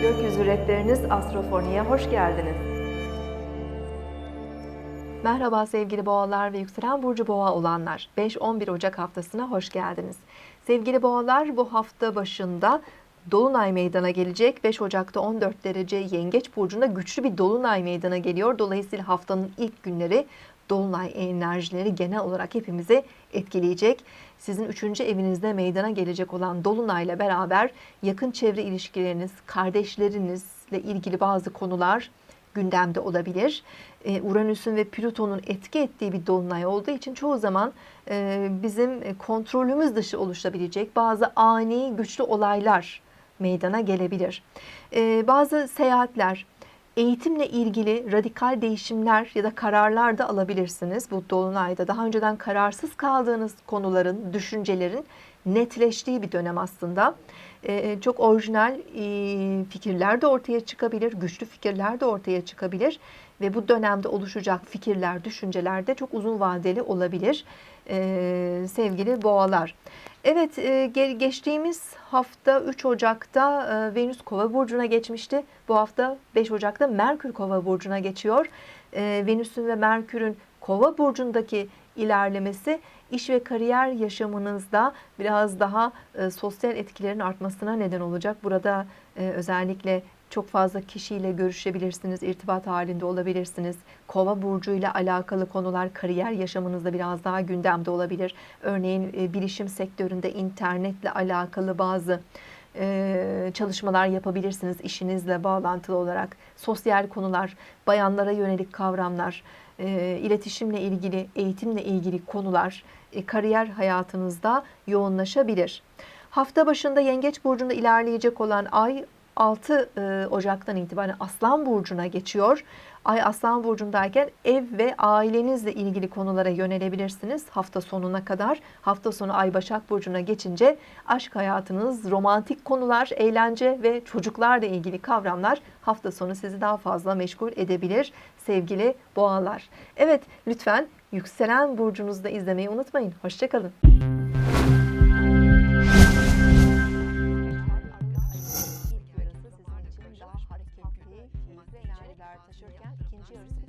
Rehberiniz Astrofoni'ye hoş geldiniz. Merhaba sevgili boğalar ve yükselen burcu boğa olanlar. 5-11 Ocak haftasına hoş geldiniz. Sevgili boğalar bu hafta başında Dolunay meydana gelecek. 5 Ocak'ta 14 derece Yengeç burcunda güçlü bir dolunay meydana geliyor. Dolayısıyla haftanın ilk günleri dolunay enerjileri genel olarak hepimizi etkileyecek. Sizin üçüncü evinizde meydana gelecek olan dolunayla beraber yakın çevre ilişkileriniz, kardeşlerinizle ilgili bazı konular gündemde olabilir. Ee, Uranüs'ün ve Plüton'un etki ettiği bir dolunay olduğu için çoğu zaman e, bizim kontrolümüz dışı oluşabilecek bazı ani güçlü olaylar meydana gelebilir. Ee, bazı seyahatler, eğitimle ilgili radikal değişimler ya da kararlar da alabilirsiniz bu dolunayda. Daha önceden kararsız kaldığınız konuların, düşüncelerin netleştiği bir dönem aslında. Ee, çok orijinal e, fikirler de ortaya çıkabilir, güçlü fikirler de ortaya çıkabilir ve bu dönemde oluşacak fikirler, düşünceler de çok uzun vadeli olabilir sevgili boğalar. Evet, e, geçtiğimiz hafta 3 Ocak'ta e, Venüs Kova burcuna geçmişti. Bu hafta 5 Ocak'ta Merkür Kova burcuna geçiyor. E, Venüs'ün ve Merkür'ün Kova burcundaki ilerlemesi iş ve kariyer yaşamınızda biraz daha sosyal etkilerin artmasına neden olacak. Burada özellikle çok fazla kişiyle görüşebilirsiniz, irtibat halinde olabilirsiniz. Kova burcu ile alakalı konular kariyer yaşamınızda biraz daha gündemde olabilir. Örneğin e, bilişim sektöründe internetle alakalı bazı e, çalışmalar yapabilirsiniz işinizle bağlantılı olarak. Sosyal konular, bayanlara yönelik kavramlar, e, iletişimle ilgili, eğitimle ilgili konular kariyer hayatınızda yoğunlaşabilir. Hafta başında Yengeç burcunda ilerleyecek olan ay 6 e, Ocak'tan itibaren Aslan Burcu'na geçiyor. Ay Aslan Burcu'ndayken ev ve ailenizle ilgili konulara yönelebilirsiniz hafta sonuna kadar. Hafta sonu Ay Başak Burcu'na geçince aşk hayatınız, romantik konular, eğlence ve çocuklarla ilgili kavramlar hafta sonu sizi daha fazla meşgul edebilir sevgili boğalar. Evet lütfen yükselen burcunuzda izlemeyi unutmayın. Hoşçakalın. taşırken ikinci yarısını